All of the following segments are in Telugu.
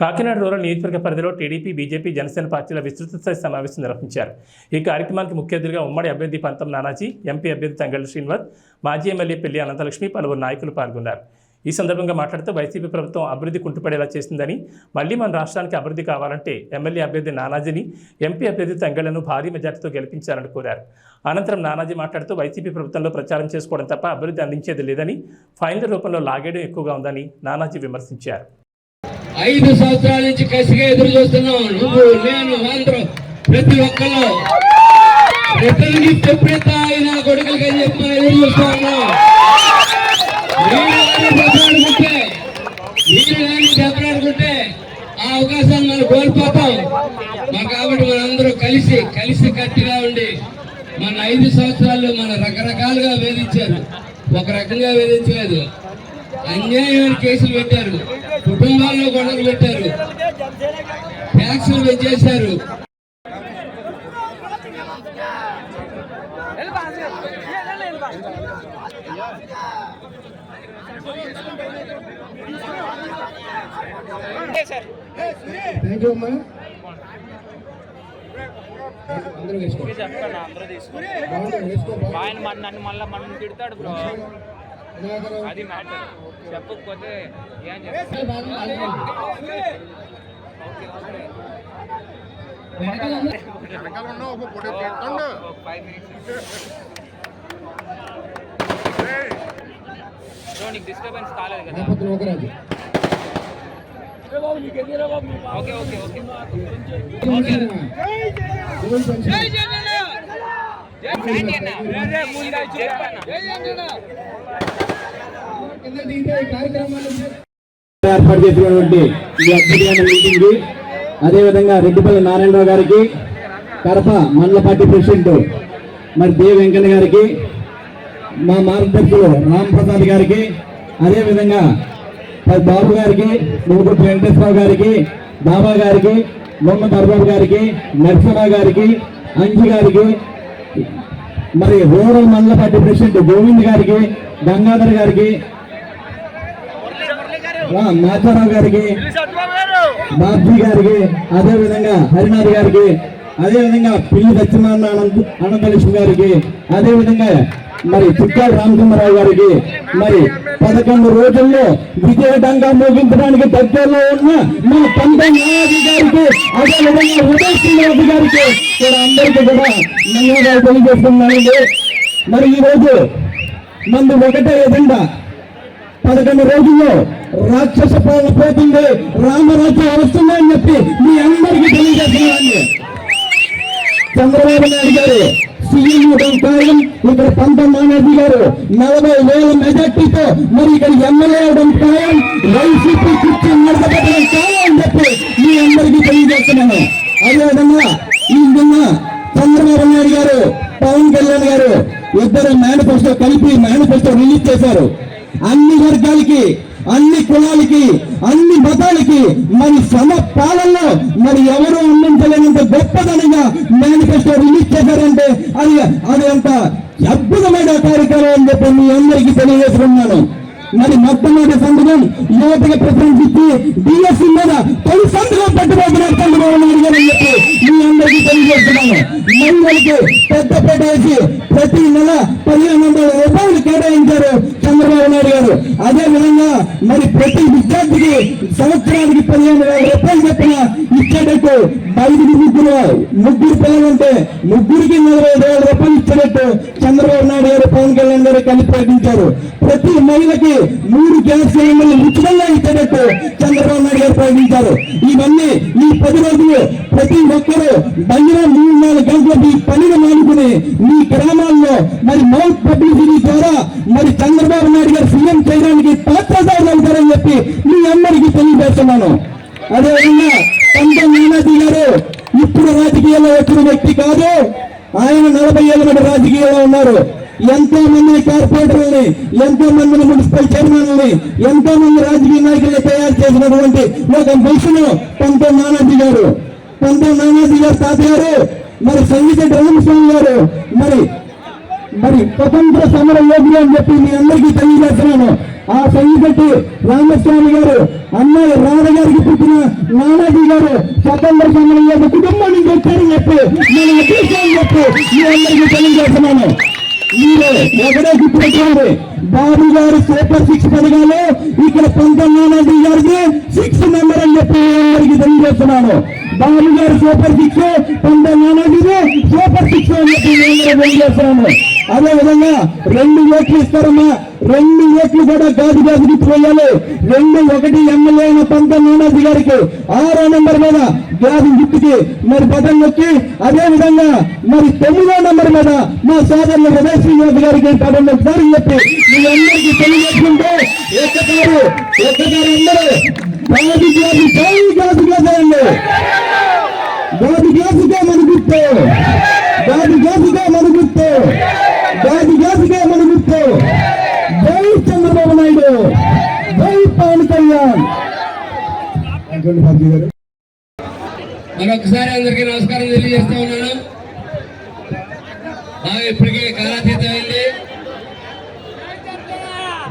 కాకినాడ రూరల్ నియోజకవర్గ పరిధిలో టీడీపీ బీజేపీ జనసేన పార్టీల విస్తృత స్థాయి సమావేశం నిర్వహించారు. ఈ కార్యక్రమానికి ముఖ్య అతిథిగా ఉమ్మడి అభ్యర్థి పంతం నానాజీ ఎంపీ అభ్యర్థి తంగళ్ళ శ్రీనివాస్ మాజీ ఎమ్మెల్యే పెళ్ళి అనంతలక్ష్మి పలువురు నాయకులు పాల్గొన్నారు. ఈ సందర్భంగా మాట్లాడుతూ వైసీపీ ప్రభుత్వం అభివృద్ధి కుంటుపడేలా చేసిందని మళ్ళీ మన రాష్ట్రానికి అభివృద్ధి కావాలంటే ఎమ్మెల్యే అభ్యర్థి నానాజీని ఎంపీ అభ్యర్థి తంగళ్ళను భారీ మెజార్టీతో గెలిపించాలని కోరారు. అనంతరం నానాజీ మాట్లాడుతూ వైసీపీ ప్రభుత్వంలో ప్రచారం చేసుకోవడం తప్ప అభివృద్ధి అందించేది లేదని ఫైనల్ రూపంలో లాగేయడం ఎక్కువగా ఉందని నానాజీ విమర్శించారు. ఐదు సంవత్సరాల నుంచి కసిగా ఎదురు చూస్తున్నాం నువ్వు నేను అందరూ ప్రతి ఒక్కరు ప్రతినిధి ఎప్పుడైతే ఆయన కొడుకులకి అని చెప్పి మనం ఎదురు చూస్తా ఉన్నాం. మీరు దెబ్బలాడుకుంటే మీరు కానీ దెబ్బలాడుకుంటే ఆ అవకాశాన్ని మనం కోల్పోతాం. మరి కాబట్టి మనందరూ కలిసి కలిసి కట్టిగా ఉండి మన ఐదు సంవత్సరాలు మన రకరకాలుగా వేధించారు. ఒక రకంగా వేధించలేదు. అన్యాయమైన కేసులు పెట్టారు. కుటుంబాల్లో గొడవలు పెట్టారు. ట్యాక్సులు పెంచేశారు. థ్యాంక్ యూ అమ్మా. అందరూ వేసుకో. చెప్తాను అందరూ తీసుకుని బాగుంది, వేసుకో బాగుంది. ఆయన మన నన్ను మళ్ళీ మనం తిడతాడు బ్రో. అది మ్యాటర్ చెప్పకపోతే ఏం చేస్తాం ఏ బాగుంది, బాగుంది. ఫైవ్ మినిట్స్ బ్రో నీకు డిస్టర్బెన్స్ కాలేదు కదా లేకపోతే నూకరాజు. ఓకే ఓకే ఓకే దేవుని పెన్షన్. కింద దిగితే ఈ కార్యక్రమాలు ఏర్పాటు చేసినటువంటి ఈ అద్భుతమైన మీటింగ్కి అదేవిధంగా రెడ్డిపల్లి నారాయణరావు గారికి కడప మండల పార్టీ ప్రెసిడెంట్ మరి దేవ్ వెంకన్న గారికి మా మార్గదర్శకులు రామ్ ప్రసాద్ గారికి అదేవిధంగా మరి బాబు గారికి నూగురు వెంకటేశ్వరరావు గారికి బాబా గారికి బొమ్మ దర్బాబు గారికి నరసింహ గారికి అంజు గారికి మరి రూరల్ మండల పార్టీ ప్రెసిడెంట్ గోవింద్ గారికి గంగాధర్ గారికి మాచారావు గారికి బాబ్జీ గారికి అదే విధంగా హరినాథ్ గారికి అదే విధంగా పిల్లి సత్యనారాయణ అనంత అనంతలక్ష్మి గారికి అదే విధంగా మరి చుక్కాల రామచంద్రరావు గారికి మరి పదకొండు రోజుల్లో విజయటంగా ముగించడానికి దగ్గరలో ఉన్న మా పంతొమ్మిది గారికి అదే విధంగా ఉదయ్ శ్రీనివాస్ గారికి కూడా అందరికీ కూడా ధన్యవాదాలు తెలియజేస్తున్నానండి. మరి ఈ రోజు మంది ఒకటే ఎజెండా పదకొండు రోజుల్లో రాక్షస పాలన పోతుంది. రామరాజ్యం వస్తుందని చెప్పి మీ అందరికీ తెలియజేస్తున్నాను. చంద్రబాబు నాయుడు గారు సీఎం కారణం ఇక్కడ పంత నానాజీ గారు నలభై వేల మెజార్టీతో మరి ఇక్కడ ఎమ్మెల్యే అవడం ఖాయం వైసీపీ కుర్చీ నడపడం ఖాయం అని చెప్పి మీ అందరికీ తెలియజేస్తున్నాను. అదేవిధంగా ఈ విధంగా చంద్రబాబు నాయుడు గారు పవన్ కళ్యాణ్ గారు ఇద్దరు మేనిఫెస్టో కలిపి మేనిఫెస్టో రిలీజ్ చేశారు. అన్ని వర్గాలకి అన్ని కులాలకి అన్ని మతాలకి మరి సమ పాలనలో మరి ఎవరు అందించలేనంత గొప్పదనంగా మేనిఫెస్టో రిలీజ్ చేశారంటే అది అది అంత అద్భుతమైన కార్యక్రమం అని చెప్పి మీ అందరికీ తెలియజేసుకున్నాను మరి మొట్టమొదటి సంతకం యువతకి ప్రిఫరెన్స్ ఇచ్చి డిఎస్సి మీద తొలి సంతకం పెట్టబోతున్నారు చంద్రబాబు నాయుడు గారు అని చెప్పి మీ అందరికీ తెలియజేస్తున్నాను. మహిళలకి పెద్ద పెద్ద వేసి ప్రతి నెల పదిహేను వందల రూపాయలు కేటాయించారు. చంద్రబాబు నాయుడు గారు. అదే విధంగా మరి ప్రతి విద్యార్థికి సంవత్సరానికి పదిహేను వేల రూపాయలు చెప్పిన ఇచ్చేటట్టు ఐదుగురు ముగ్గురు ముగ్గురు పిల్లలంటే ముగ్గురికి నలభై ఐదు వేల రూపాయలు ఇచ్చేటట్టు చంద్రబాబు నాయుడు గారు పవన్ కళ్యాణ్ గారు కలిపి ప్రకటించారు. ప్రతి మహిళకి మూడు గ్యాస్ సిలిండర్లు ఉచితంగా ఇచ్చేటట్టు చంద్రబాబు నాయుడు గారు ప్రకటించారు. ఇవన్నీ ఈ పది రోజులు ప్రతి ఒక్కరూ దగ్గర మూడు నాలుగు గంటల మీ పనిని మానుకుని మీ గ్రామాల్లో మరి మౌత్ పబ్లిసిటీ ద్వారా మరి చంద్రబాబు నాయుడు గారు సీఎం చేయడానికి పాత్రదారులు చెప్పి మీ అందరికీ తెలియజేస్తున్నాను అదేవిధంగా పంత మీనాజీ గారు ఇప్పుడు రాజకీయాల్లో వచ్చిన వ్యక్తి కాదు ఆయన నలభై ఏళ్ళ నుండి రాజకీయాల్లో ఉన్నారు. ఎంతో మంది కార్పొరేటర్లని ఎంతో మందిని మున్సిపల్ చైర్మన్లని ఎంతో మంది రాజకీయ నాయకుల్ని తయారు చేసినటువంటి ఒక మనుషులు పంతో నానాజీ గారు. పంతో నానాజీ గారు తాతగారు మరి సంగీత రామస్వామి గారు మరి మరి స్వతంత్ర సమర యోగి అని చెప్పి మీ అందరికీ తెలియజేస్తున్నాను. ఆ సంగిపెట్టి రామస్వామి గారు అన్నయ్య రాధ గారికి పుట్టిన నానాజీ గారు స్వతంత్ర సమర సమయంలో కుటుంబం నుంచి వచ్చారని చెప్పి నేను అదృష్టం చెప్పి మీ అందరికీ తెలియజేస్తున్నాను. మీరు ఒకడే గుర్తుపెట్టుకోండి. బాబు గారు సూపర్ సిక్స్ పథకాలు ఇక్కడ పంతం నానాజీ గారికి సిక్స్ నెంబర్ అని చెప్పి అందరికీ తెలియజేస్తున్నాను. బాబు గారు సూపర్ సిక్స్ పంతం నానాజీది సూపర్ సిక్స్ అని చెప్పి తెలియజేస్తున్నాను. అదే విధంగా రెండు ఓట్లు ఇస్తారమ్మా. రెండు ఓట్లు కూడా గాజు గాజుకి పోయాలి రెండు ఒకటి ఎమ్మెల్యే అయిన పంత నానాజీ గారికి ఆరో నెంబర్ మీద గాజు గుర్తుకి మరి బటన్ నొక్కి అదే విధంగా మరి తొమ్మిదో నెంబర్ మీద మా సోదరులు ఉదయ శ్రీనివాస్ గారికి బటన్ నొక్కుతారని చెప్పి మీ అందరికీ తెలియజేసుకుంటే ఎక్కతారు ఎక్కతారు అందరూ గాజు గాజు గాజు గాజు అండి. గాజు గాజుగా మన గాజు గాజుగా మన గుర్తు వేసుకే మన గుర్తు జై చంద్రబాబు నాయుడు. జై పవన్ కళ్యాణ్. మరొకసారి అందరికీ నమస్కారం తెలియజేస్తా ఉన్నాను. ఇప్పటికే కాలాతీతమైంది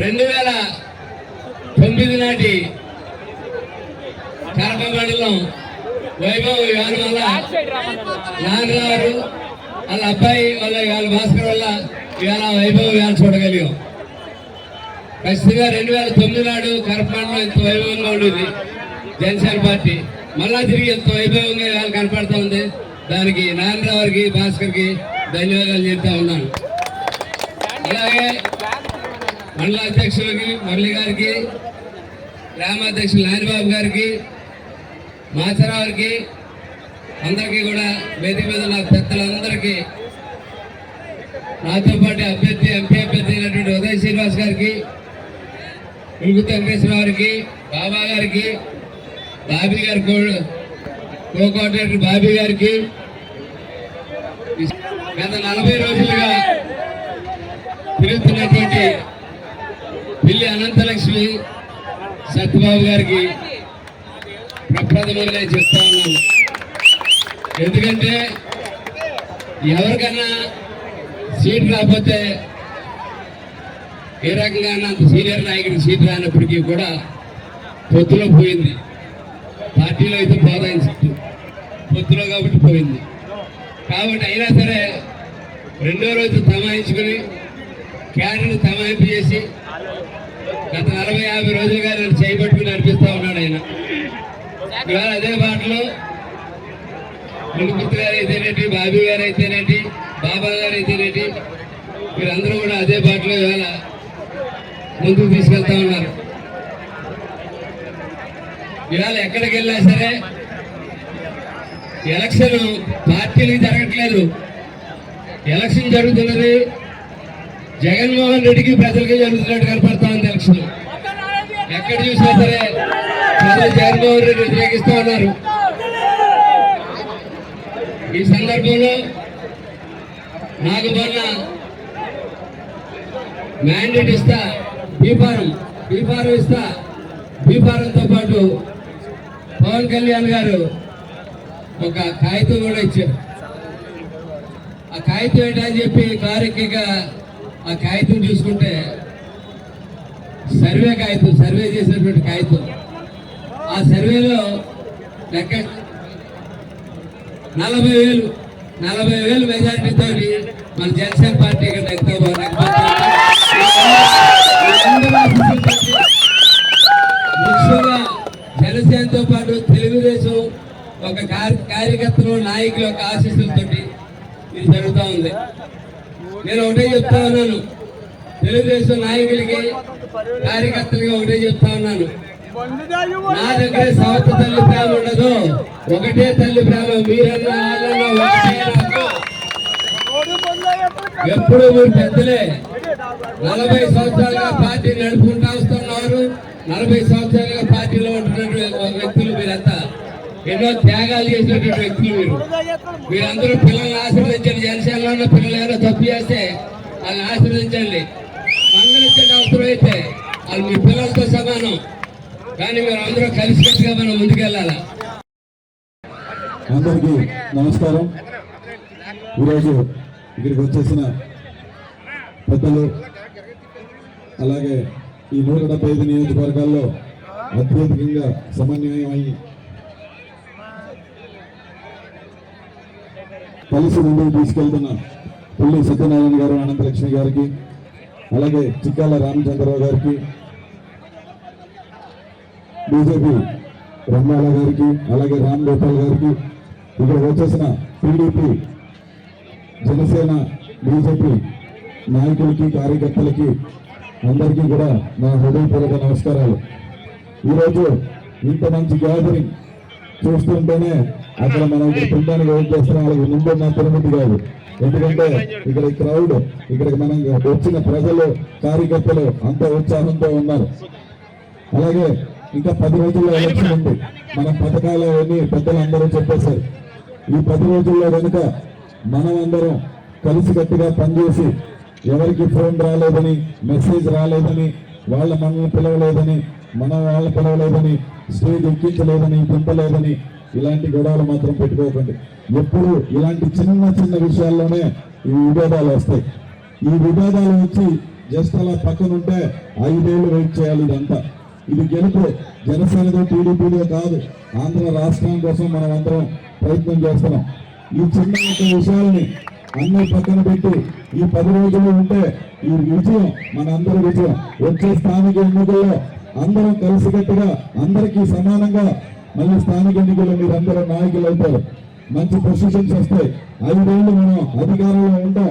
రెండు వేల తొమ్మిది నాటి కరప మండలం వైభవ్ ఇవాళ వల్ల నాన్నగారు వాళ్ళ అబ్బాయి వాళ్ళ ఇవాళ భాస్కర్ వల్ల ఇవాళ వైభవం ఇవాళ చూడగలిగాం. ఖచ్చితంగా రెండు వేల తొమ్మిది నాడు కరపమండలం ఎంత వైభవంగా ఉండేది జనసేన పార్టీ. మళ్ళా తిరిగి ఎంత వైభవంగా ఇవాళ కనపడతా ఉంది. దానికి నారాయణరావుకి భాస్కర్కి ధన్యవాదాలు చెప్తా ఉన్నాను. అలాగే మండల అధ్యక్షులకి మురళి గారికి గ్రామాధ్యక్షులు నానిబాబు గారికి మాచరావుకి అందరికీ కూడా వేదిక మీద ఉన్న పెద్దలందరికీ నాతో పాటు అభ్యర్థి ఎంపీ అభ్యర్థి అయినటువంటి ఉదయ్ శ్రీనివాస్ గారికి ఉలుగు వెంకటేశ్వర గారికి బాబా గారికి బాబీ గారి కో కోఆర్డినేటర్ బాబీ గారికి గత నలభై రోజులుగా తిరుగుతున్నటువంటి పిల్లి అనంతలక్ష్మి సత్యబాబు గారికి ప్రప్రథమంగా చెప్తా ఉన్నాను. ఎందుకంటే ఎవరికన్నా సీట్ రాకపోతే ఏ రకంగా అంత సీనియర్ నాయకుడికి సీట్ రానప్పటికీ కూడా పొత్తులో పోయింది. పార్టీలో అయితే పోదాని సీటు పొత్తులో కాబట్టి పోయింది. కాబట్టి అయినా సరే రెండో రోజు తమాయించుకుని క్యాడర్ని తమాయింపు చేసి గత నలభై యాభై రోజులుగా నేను చేయబట్టుకుని నడిపిస్తూ ఉన్నాడు ఆయన. ఇవాళ అదే బాటలో మునుగుర్తి గారు అయితేనేటి బాబీ గారు అయితేనేటి బాబా గారు అయితేనేటి వీరందరూ కూడా అదే బాటలో ఇవాళ ముందుకు తీసుకెళ్తా ఉన్నారు. ఇవాళ ఎక్కడికి వెళ్ళినా సరే ఎలక్షన్ పార్టీలకు జరగట్లేదు. ఎలక్షన్ జరుగుతున్నది. జగన్మోహన్ రెడ్డికి ప్రజలకి జరుగుతున్నట్టు కనపడతా ఉంది ఎలక్షన్. ఎక్కడ చూసినా సరే ప్రజలు జగన్మోహన్ రెడ్డి వ్యతిరేకిస్తూ ఉన్నారు. ఈ సందర్భంలో నాకు మొన్న మ్యాండేట్ ఇస్తా. బీఫారం బీఫారం ఇస్తా. బీఫారంతో పాటు పవన్ కళ్యాణ్ గారు ఒక కాగితం కూడా ఇచ్చారు. ఆ కాగితం ఏంటని చెప్పి కారెక్కిగా ఆ కాగితం చూసుకుంటే సర్వే కాగితం సర్వే చేసినటువంటి కాగితం. ఆ సర్వేలో లెక్క నలభై వేలు నలభై వేలు మెజారిటీతో మన జనసేన పార్టీ ఇక్కడ నెగ్గుతా ముఖ్యంగా జనసేనతో పాటు తెలుగుదేశం ఒక కార్య- కార్యకర్తలు నాయకుల యొక్క ఆశీస్సులతో ఇది జరుగుతూ ఉంది. నేను ఒకటే చెప్తా ఉన్నాను. తెలుగుదేశం నాయకులకి కార్యకర్తలకి ఒకటే చెప్తా ఉన్నాను. నా దగ్గర సవత తల్లి ప్రేమ ఉండదు. ఒకటే తల్లి ప్రేమ మీరన్నా వాళ్ళన్నా ఒకటే ఎప్పుడు మీరు పెద్దలే నలభై సంవత్సరాలుగా పార్టీ నడుపుకుంటా వస్తున్నారు. నలభై సంవత్సరాలుగా పార్టీలో ఉంటున్నటువంటి వ్యక్తులు మీరంతా. ఎన్నో త్యాగాలు చేసినటువంటి వ్యక్తులు మీరు. మీరందరూ పిల్లల్ని ఆశీర్వదించండి. జనసేనలో ఉన్న పిల్లలు ఏదో తప్పు చేస్తే వాళ్ళని ఆశీర్వదించండి. మందలించండి అవసరం అయితే. వాళ్ళు మీ పిల్లలతో సమానం. కానీ మీరు అందరూ కలిసికట్టుగా మనం ముందుకెళ్ళాలి? అందరికీ నమస్కారం. ఈరోజు ఇక్కడికి వచ్చేసిన పెద్దలు అలాగే ఈ నూట డెబ్బై ఐదు నియోజకవర్గాల్లో అత్యధికంగా సమన్వయం అయ్యి కలిసి ముందుకు తీసుకెళ్తున్న పుల్లి సత్యనారాయణ గారు అనంతలక్ష్మి గారికి అలాగే చిక్కాల రామచంద్రరావు గారికి బీజేపీ రమ్మాల గారికి అలాగే రామ్ గోపాల్ గారికి ఇక్కడ వచ్చేసిన టీడీపీ జనసేన బీజేపీ నాయకులకి కార్యకర్తలకి అందరికీ కూడా నా హృదయపూర్వక నమస్కారాలు. ఈరోజు ఇంత మంచి గ్యాదరింగ్ చూస్తుంటేనే అక్కడ మనం ఇక్కడ వెయిట్ చేస్తున్న. వాళ్ళకి నా తిరుమతి కాదు ఎందుకంటే ఇక్కడ క్రౌడ్ ఇక్కడికి మనం వచ్చిన ప్రజలు కార్యకర్తలు అంత ఉత్సాహంతో ఉన్నారు. అలాగే ఇంకా పది రోజుల్లో ఎలక్షన్ ఉంది. మన పథకాలు అవన్నీ పెద్దలు అందరూ చెప్పేశారు. ఈ పది రోజుల్లో కనుక మనమందరం కలిసికట్టుగా పనిచేసి ఎవరికి ఫోన్ రాలేదని మెసేజ్ రాలేదని వాళ్ళ మనల్ని పిలవలేదని మనం వాళ్ళ పిలవలేదని స్టేజ్ ఎక్కించలేదని దింపలేదని ఇలాంటి గొడవలు మాత్రం పెట్టుకోకండి. ఎప్పుడు ఇలాంటి చిన్న చిన్న విషయాల్లోనే ఈ విభేదాలు వస్తాయి. ఈ విభేదాలు వచ్చి జస్ట్ అలా పక్కనుంటే ఐదేళ్ళు వెయిట్ చేయాలి ఇదంతా. ఇది గెలుపు. జనసేనతో టీడీపీలో కాదు. ఆంధ్ర రాష్ట్రం కోసం మనం అందరం ప్రయత్నం చేస్తున్నాం. ఈ చిన్న విషయాల్ని అన్ని పక్కన పెట్టి ఈ పది రోజులు ఉంటే ఈ విజయం మన అందరి విజయం. వచ్చే స్థానిక ఎన్నికల్లో అందరం కలిసికట్టుగా అందరికీ సమానంగా మళ్ళీ స్థానిక ఎన్నికల్లో మీరు అందరూ నాయకులు అవుతారు. మంచి పొజిషన్స్ వస్తాయి. ఐదేళ్ళు మనం అధికారంలో ఉంటాం.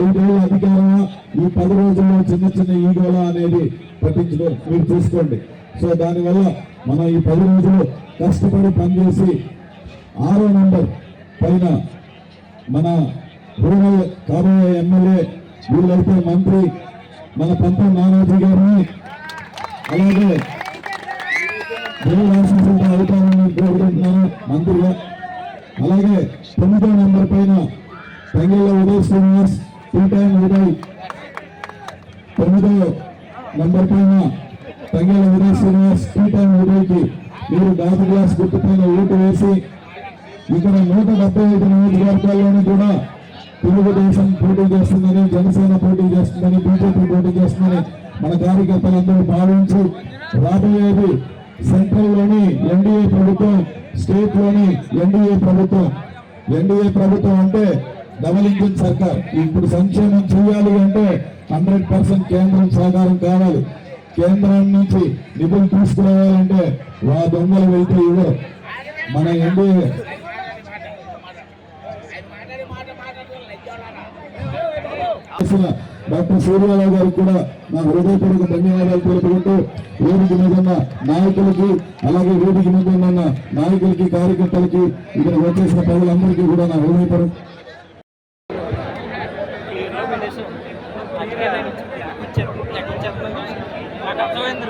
ఐదేళ్ళ అధికారమా? ఈ పది రోజుల్లో చిన్న చిన్న ఈగోలా అనేది పట్టించుకో మీరు చూసుకోండి. సో దానివల్ల మనం ఈ పది రోజులు కష్టపడి పనిచేసి ఆరో నెంబర్ పైన మన రూరల్ కాబోయే ఎమ్మెల్యే వీళ్ళైతే మంత్రి మన పంతం నానాజీ గారిని. అలాగే దేవుడు ఆశీస్సులతో అవుతారని కోరుకుంటున్నాను మంత్రిగా. అలాగే తొమ్మిదో నెంబర్ పైన తంగేళ్ళ ఉదయ్ శ్రీనివాస్ టూ టైం ఉదయ్. తొమ్మిదో నెంబర్ పైన తంగేళ్ళ ఉదయ్ శ్రీనివాస్ టూ టైం ఉదయ్కి మీరు గాజు గ్లాస్ గుర్తు పైన ఓటు వేసి ఇక్కడ నూట డెబ్బై ఐదు నియోజకవర్గాల్లోనూ కూడా తెలుగుదేశం పోటీ చేస్తుందని జనసేన పోటీ చేస్తుందని బీజేపీ పోటీ చేస్తుందని మన కార్యకర్తలందరూ భావించి రాబోయేది సెంట్రల్లోని ఎన్డీఏ ప్రభుత్వం స్టేట్లోని ఎన్డీఏ ప్రభుత్వం. ఎన్డీఏ ప్రభుత్వం అంటే డబల్ ఇంజిన్ సర్కార్. ఇప్పుడు సంక్షేమం చేయాలి అంటే హండ్రెడ్ పర్సెంట్ కేంద్రం సహకారం కావాలి. కేంద్రం నుంచి నిధులు తీసుకురావాలంటే వా దొంగలు వెళ్తే ఇవ్వరు. మన ఎన్డీఏ చేసిన డాక్టర్ సూర్యారావు గారికి కూడా నా హృదయపూర్వక ధన్యవాదాలు తెలుపుకుంటూ వేదిక మీద ఉన్న నాయకులకి అలాగే వేదిక మీద ఉన్న నాయకులకి కార్యకర్తలకి ఇక్కడ వచ్చేసిన ప్రజలందరికీ కూడా నా హృదయపూర్వక నాకు అర్థమైంది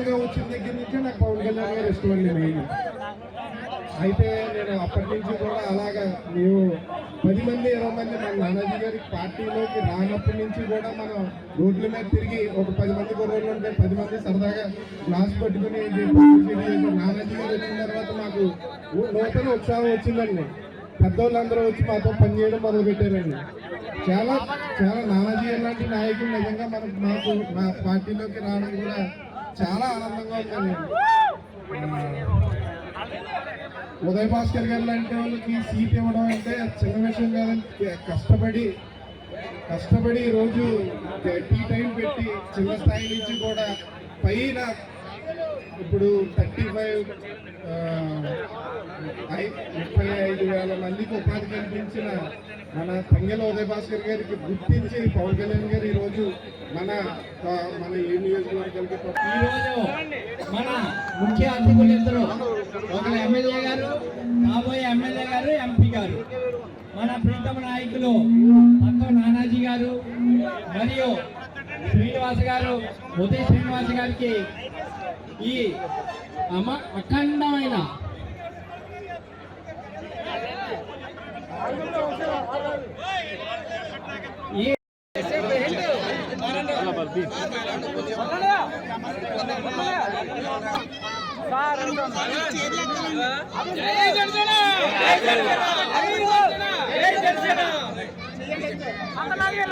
గా వచ్చిన దగ్గర నుంచే నాకు పవన్ కళ్యాణ్ గారు ఇష్టం అండి మెయిన్ అయితే నేను అప్పటి నుంచి కూడా అలాగా మేము పది మంది ఇరవై మంది మన నానాజీ గారి పార్టీలోకి రానప్పటి నుంచి కూడా మనం రోడ్ల మీద తిరిగి ఒక పది మంది కుర్రోళ్ళు ఉంటే పది మంది సరదాగా గ్లాస్ పట్టుకుని ఇది నానాజీ గారు వచ్చిన తర్వాత మాకు నూతన ఉత్సాహం వచ్చిందండి. పెద్దోళ్ళందరూ వచ్చి మాతో పనిచేయడం మొదలు పెట్టారండి చాలా చాలా నానాజీ లాంటి నాయకులు నిజంగా మనకు మాకు మా పార్టీలోకి రావడం కూడా చాలా ఆనందంగా ఉందండి. ఉదయ్ భాస్కర్ గారు లాంటి వాళ్ళకి సీట్ ఇవ్వడం అంటే చిన్న విషయం కాదండి. కష్టపడి కష్టపడి ఈరోజు రోజు టీ టైం పెట్టి చిన్న స్థాయి నుంచి కూడా పైన ఇప్పుడు థర్టీ ఫైవ్ ముప్పై ఐదు వేల మందికి ఉపాధి కల్పించిన మన తంగెల ఉదయ భాస్కర్ గారికి గుర్తించి పవన్ కళ్యాణ్ గారు ఈరోజు మన మన ఏ నియోజకవర్గానికి ఈరోజు మన ముఖ్య అతిథులు ఇద్దరు ఒకరు ఎమ్మెల్యే గారు కాబోయే ఎమ్మెల్యే గారు ఎంపీ గారు. మన ప్రీతమ నాయకులు మొత్తం నానాజీ గారు మరియు శ్రీనివాస్ గారు ఉదయ్ శ్రీనివాస్ గారికి ఈ అఖండమైన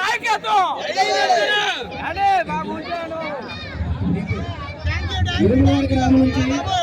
నాయకత్వం! ఇరుమూరు గ్రామం నుంచి